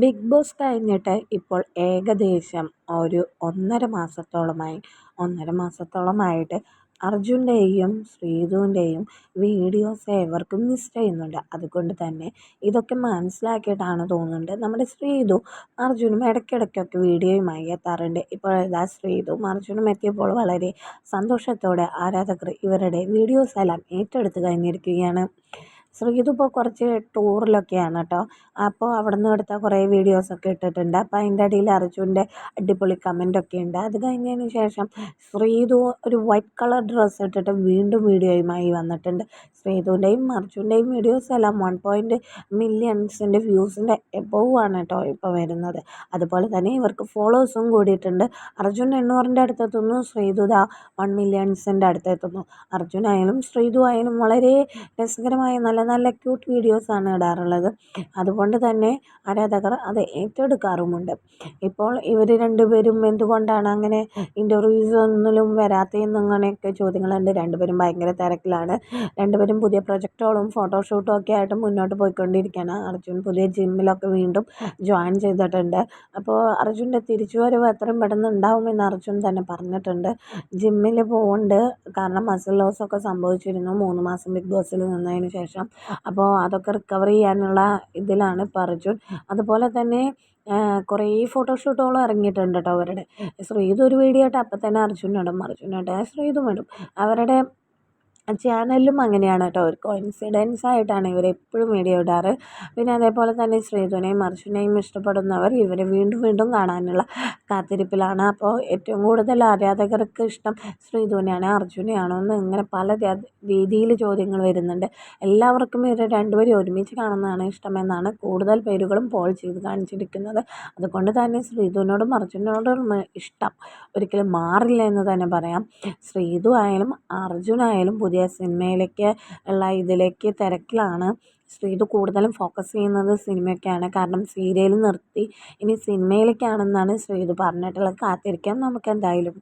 Big boss കഴിഞ്ഞിട്ട് ഇപ്പോൾ ഏകദേശം ഒരു ഒന്നര മാസത്തോളമായി ഒന്നര മാസത്തോളമായിട്ട് അർജുന്റെയും ശ്രീധുവിന്റെയും വീഡിയോസ് ഏവർക്കും മിസ് ചെയ്യുന്നുണ്ട്. അതുകൊണ്ട് തന്നെ ഇതൊക്കെ മനസ്സിലാക്കിയിട്ടാണ് തോന്നുന്നുണ്ട്. നമ്മുടെ ശ്രീധു അർജുനും ഇടയ്ക്കിടയ്ക്കൊക്കെ വീഡിയോയുമായി എത്താറുണ്ട്. ഇപ്പോൾ ഇതാ ശ്രീധുവും അർജുനും എത്തിയപ്പോൾ വളരെ സന്തോഷത്തോടെ ആരാധകർ ഇവരുടെ വീഡിയോസ് എല്ലാം ഏറ്റെടുത്ത് കഴിഞ്ഞിരിക്കുകയാണ്. ശ്രീധു ഇപ്പോൾ കുറച്ച് ടൂറിലൊക്കെയാണ് കേട്ടോ അപ്പോൾ അവിടെ നിന്ന് എടുത്ത കുറേ വീഡിയോസൊക്കെ ഇട്ടിട്ടുണ്ട്. അപ്പോൾ അതിന്റെ അടിയിൽ അർജുന്റെ അടിപൊളി കമന്റൊക്കെ ഉണ്ട്. അത് കഴിഞ്ഞതിന് ശേഷം ശ്രീതു ഒരു വൈറ്റ് കളർ ഡ്രസ്സ് ഇട്ടിട്ട് വീണ്ടും വീഡിയോയുമായി വന്നിട്ടുണ്ട്. ശ്രീതുവിന്റെയും അർജുന്റെയും വീഡിയോസ് എല്ലാം വൺ പോയിന്റ് മില്യൺസിന്റെ വ്യൂസിന്റെ എബോവ് ആണ് കേട്ടോ ഇപ്പോൾ വരുന്നത്. അതുപോലെ തന്നെ ഇവർക്ക് ഫോളോവേഴ്സും കൂടിയിട്ടുണ്ട്. അർജുൻ എണ്ണൂറിന്റെ അടുത്തെത്തുന്നു. ദാ വൺ മില്യൺസിന്റെ അടുത്തെത്തുന്നു. അർജുനായാലും ശ്രീതു ആയാലും വളരെ രസകരമായ നല്ല നല്ല ക്യൂട്ട് വീഡിയോസാണ് ഇടാറുള്ളത്. അതുകൊണ്ട് തന്നെ ആരാധകർ അത് ഏറ്റെടുക്കാറുമുണ്ട്. ഇപ്പോൾ ഇവർ രണ്ടുപേരും എന്തുകൊണ്ടാണ് അങ്ങനെ ഇന്റർവ്യൂസ് ഒന്നിലും വരാത്തതെന്ന് അങ്ങനെയൊക്കെ ചോദ്യങ്ങളുണ്ട്. രണ്ടുപേരും ഭയങ്കര തിരക്കിലാണ്. രണ്ടുപേരും പുതിയ പ്രൊജക്റ്റുകളും ഫോട്ടോഷൂട്ടും ഒക്കെ ആയിട്ട് മുന്നോട്ട് പോയിക്കൊണ്ടിരിക്കുകയാണ്. അർജുൻ പുതിയ ജിമ്മിലൊക്കെ വീണ്ടും ജോയിൻ ചെയ്തിട്ടുണ്ട്. അപ്പോൾ അർജുന്റെ തിരിച്ചുവരവ് എത്രയും പെട്ടെന്ന് ഉണ്ടാവുമെന്ന് അർജുൻ തന്നെ പറഞ്ഞിട്ടുണ്ട്. ജിമ്മിൽ പോകുന്നുണ്ട് കാരണം മസിൽ ലോസ് ഒക്കെ സംഭവിച്ചിരുന്നു. മൂന്ന് മാസം ബിഗ് ബോസിൽ നിന്നതിന് ശേഷം. അപ്പോൾ അതൊക്കെ റിക്കവർ ചെയ്യാനുള്ള ഇതിലാണ് ഇപ്പോൾ അർജുൻ അതുപോലെ തന്നെ കുറേ ഫോട്ടോഷൂട്ടുകളും ഇറങ്ങിയിട്ടുണ്ട് കേട്ടോ അവരുടെ. ശ്രീതു ഒരു വീഡിയോ ഇട്ടാൽ അപ്പം തന്നെ അർജുൻ ഇടും അർജുൻ ഇട്ടാൽ ശ്രീധും ഇടും അവരുടെ ചാനലിലും അങ്ങനെയാണ് കേട്ടോ. ഒരു കോയിൻസിഡൻസ് ആയിട്ടാണ് ഇവർ എപ്പോഴും വീഡിയോ ഇടാറ്. പിന്നെ അതേപോലെ തന്നെ ശ്രീധുനെയും അർജുനെയും ഇഷ്ടപ്പെടുന്നവർ ഇവരെ വീണ്ടും വീണ്ടും കാണാനുള്ള കാത്തിരിപ്പിലാണ്. അപ്പോൾ ഏറ്റവും കൂടുതൽ ആരാധകർക്ക് ഇഷ്ടം ശ്രീധുനെയാണ് അർജുനെയാണോ എന്ന് ഇങ്ങനെ പല രീതിയിൽ ചോദ്യങ്ങൾ വരുന്നുണ്ട്. എല്ലാവർക്കും ഇവരെ രണ്ടുപേരും ഒരുമിച്ച് കാണുന്നതാണ് ഇഷ്ടമെന്നാണ് കൂടുതൽ പേരുകളും പോൾ ചെയ്ത് കാണിച്ചിരിക്കുന്നത്. അതുകൊണ്ട് തന്നെ ശ്രീധുവിനോടും അർജുനോടും ഇഷ്ടം ഒരിക്കലും മാറില്ല എന്ന് തന്നെ പറയാം. ശ്രീധു ആയാലും അർജുനായാലും പുതിയ പുതിയ സിനിമയിലേക്ക് ഉള്ള ഇതിലേക്ക് തിരക്കിലാണ്. ശ്രീതു കൂടുതലും ഫോക്കസ് ചെയ്യുന്നത് സിനിമയൊക്കെയാണ്. കാരണം സീരിയൽ നിർത്തി ഇനി സിനിമയിലേക്കാണെന്നാണ് ശ്രീതു പറഞ്ഞിട്ടുള്ളത്. കാത്തിരിക്കാം. നമുക്ക് എന്തായാലും